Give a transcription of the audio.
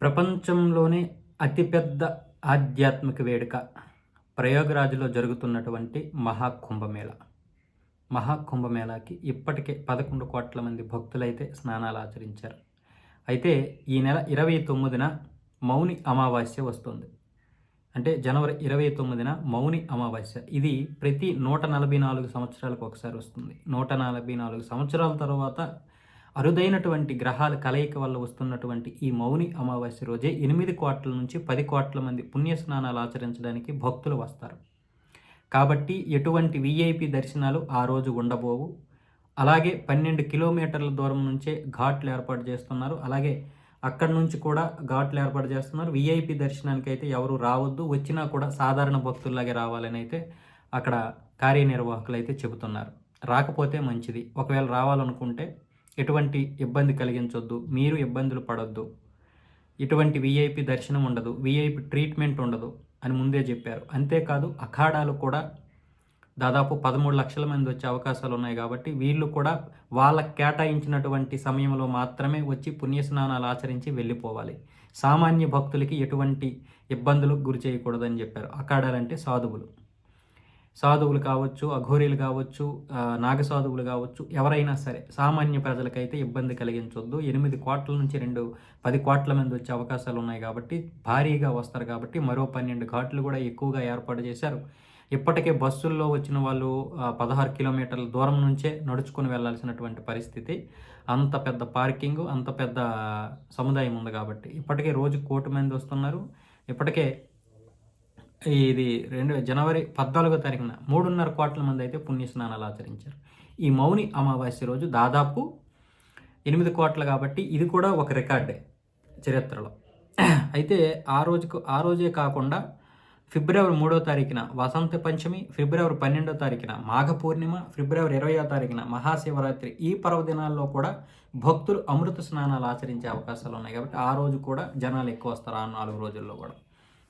ప్రపంచంలోనే అతిపెద్ద ఆధ్యాత్మిక వేడుక ప్రయోగరాజులో జరుగుతున్నటువంటి మహాకుంభమేళ. మహాకుంభమేళాకి ఇప్పటికే పదకొండు కోట్ల మంది భక్తులైతే స్నానాలు ఆచరించారు. అయితే ఈ నెల ఇరవై తొమ్మిదిన మౌని అమావాస్య వస్తుంది. అంటే జనవరి ఇరవై తొమ్మిదిన మౌని అమావాస్య. ఇది ప్రతి నూట నలభై నాలుగు సంవత్సరాలకు ఒకసారి వస్తుంది. నూట నలభై నాలుగు సంవత్సరాల తర్వాత అరుదైనటువంటి గ్రహాల కలయిక వల్ల వస్తున్నటువంటి ఈ మౌని అమావాస్య రోజే ఎనిమిది కోట్ల నుంచి పది కోట్ల మంది పుణ్య స్నానాలు ఆచరించడానికి భక్తులు వస్తారు. కాబట్టి ఎటువంటి విఐపి దర్శనాలు ఆ రోజు ఉండబోవు. అలాగే పన్నెండు కిలోమీటర్ల దూరం నుంచే ఘాట్లు ఏర్పాటు చేస్తున్నారు. అలాగే అక్కడి నుంచి కూడా ఘాట్లు ఏర్పాటు చేస్తున్నారు. విఐపి దర్శనానికి అయితే ఎవరు రావద్దు. వచ్చినా కూడా సాధారణ భక్తుల్లాగే రావాలని అయితే అక్కడ కార్యనిర్వాహకులు అయితే చెబుతున్నారు. రాకపోతే మంచిది. ఒకవేళ రావాలనుకుంటే ఎటువంటి ఇబ్బంది కలిగించొద్దు మీరు ఇబ్బందులు పడొద్దు. ఇటువంటి విఐపి దర్శనం ఉండదు విఐపి ట్రీట్మెంట్ ఉండదు అని ముందే చెప్పారు. అంతేకాదు అఖాడాలు కూడా దాదాపు పదమూడు లక్షల మంది వచ్చే అవకాశాలు ఉన్నాయి కాబట్టి వీళ్ళు కూడా వాళ్ళకి కేటాయించినటువంటి సమయంలో మాత్రమే వచ్చి పుణ్యస్నానాలు ఆచరించి వెళ్ళిపోవాలి. సామాన్య భక్తులకి ఎటువంటి ఇబ్బందులకు గురి చేయకూడదని చెప్పారు. అఖాడాలంటే సాధువులు. సాధువులు కావచ్చు అఘోరీలు కావచ్చు నాగసాధువులు కావచ్చు ఎవరైనా సరే సామాన్య ప్రజలకైతే ఇబ్బంది కలిగించొద్దు. ఎనిమిది కోట్ల నుంచి రెండు పది కోట్ల మంది వచ్చే అవకాశాలు ఉన్నాయి కాబట్టి భారీగా వస్తారు కాబట్టి మరో పన్నెండు ఘాట్లు కూడా ఎక్కువగా ఏర్పాటు చేశారు. ఇప్పటికే బస్సుల్లో వచ్చిన వాళ్ళు పదహారు కిలోమీటర్ల దూరం నుంచే నడుచుకుని వెళ్ళాల్సినటువంటి పరిస్థితి. అంత పెద్ద పార్కింగ్ అంత పెద్ద సముదాయం ఉంది కాబట్టి ఇప్పటికే రోజు కోటి మంది వస్తున్నారు. ఇప్పటికే ఇది రెండు జనవరి పద్నాలుగో తారీఖున మూడున్నర కోట్ల మంది అయితే పుణ్యస్నానాలు ఆచరించారు. ఈ మౌని అమావాస్య రోజు దాదాపు ఎనిమిది కోట్ల కాబట్టి ఇది కూడా ఒక రికార్డే చరిత్రలో. అయితే ఆ రోజుకు ఆ రోజే కాకుండా ఫిబ్రవరి మూడో తారీఖున వసంత పంచమి ఫిబ్రవరి పన్నెండో తారీఖున మాఘ పూర్ణిమ ఫిబ్రవరి ఇరవయో తారీఖున మహాశివరాత్రి ఈ పర్వదినాల్లో కూడా భక్తులు అమృత స్నానాలు ఆచరించే అవకాశాలు ఉన్నాయి కాబట్టి ఆ రోజు కూడా జనాలు ఎక్కువ వస్తారు ఆ నాలుగు రోజుల్లో కూడా.